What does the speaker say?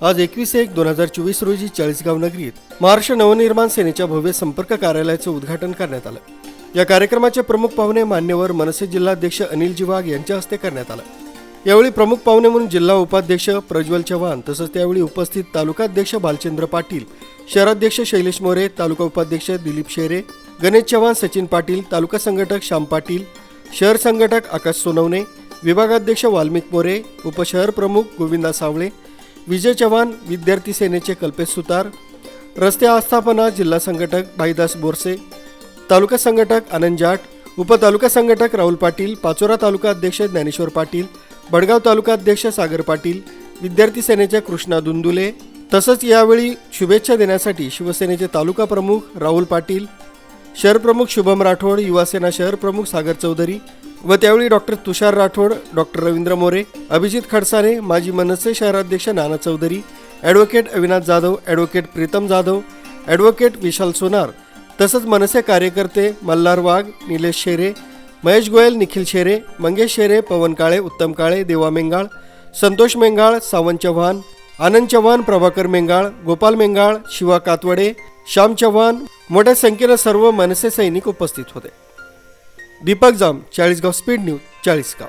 आज एकवीस एक दोन हजार चोवीस रोजी चाळीसगाव नगरीत महाराष्ट्र नवनिर्माण सेनेच्या भव्य संपर्क कार्यालयाचं उद्घाटन करण्यात आलं. या कार्यक्रमाचे प्रमुख पाहुणे मान्यवर मनसे जिल्हाध्यक्ष अनिल जिवाग यांच्या हस्ते करण्यात आलं. यावेळी प्रमुख पाहुणे म्हणून जिल्हा उपाध्यक्ष प्रज्वल चव्हाण तसंच त्यावेळी उपस्थित तालुकाध्यक्ष बालचंद्र पाटील शहराध्यक्ष शैलेश मोरे तालुका उपाध्यक्ष दिलीप शेरे गणेश चव्हाण सचिन पाटील तालुका संघटक श्याम पाटील शहर संघटक आकाश सोनवणे विभागाध्यक्ष वाल्मिक मोरे उपशहर प्रमुख गोविंदा सावळे विजय चव्हाण विद्यार्थी सेनेचे कल्पेश सुतार रस्ते आस्थापना जिल्हा संघटक भाईदास बोरसे तालुका संघटक आनंद जाट उपतालुका संघटक राहुल पाटील पाचोरा तालुका अध्यक्ष ज्ञानेश्वर पाटील बडगाव तालुका अध्यक्ष सागर पाटील विद्यार्थी सेनेच्या कृष्णा दुंदुले तसंच यावेळी शुभेच्छा देण्यासाठी शिवसेनेचे तालुका प्रमुख राहुल पाटील शहर प्रमुख शुभम राठोड युवासेना शहर प्रमुख सागर चौधरी व त्यावेळी डॉक्टर तुषार राठोड डॉक्टर रवींद्र मोरे अभिजित खडसाने माजी मनसे शहराध्यक्ष Nana Chaudhari advocate Avinash Jadhav advocate Pritam Jadhav advocate Vishal Sonar तसंच मनसे कार्यकर्ते मल्हार वाघ निलेश शेरे महेश गोयल निखिल शेरे मंगेश शेरे पवन काळे उत्तम काळे देवा मेंगाळ संतोष मेंगाळ सावंत चव्हाण आनंद चव्हाण प्रभाकर मेंगाळ गोपाल मेंगाळ शिवा कातवडे श्याम चव्हाण मोठ्या संख्येनं सर्व मनसे सैनिक उपस्थित होते. Deepak Jam Chalisgaon speed news Chalisgaon.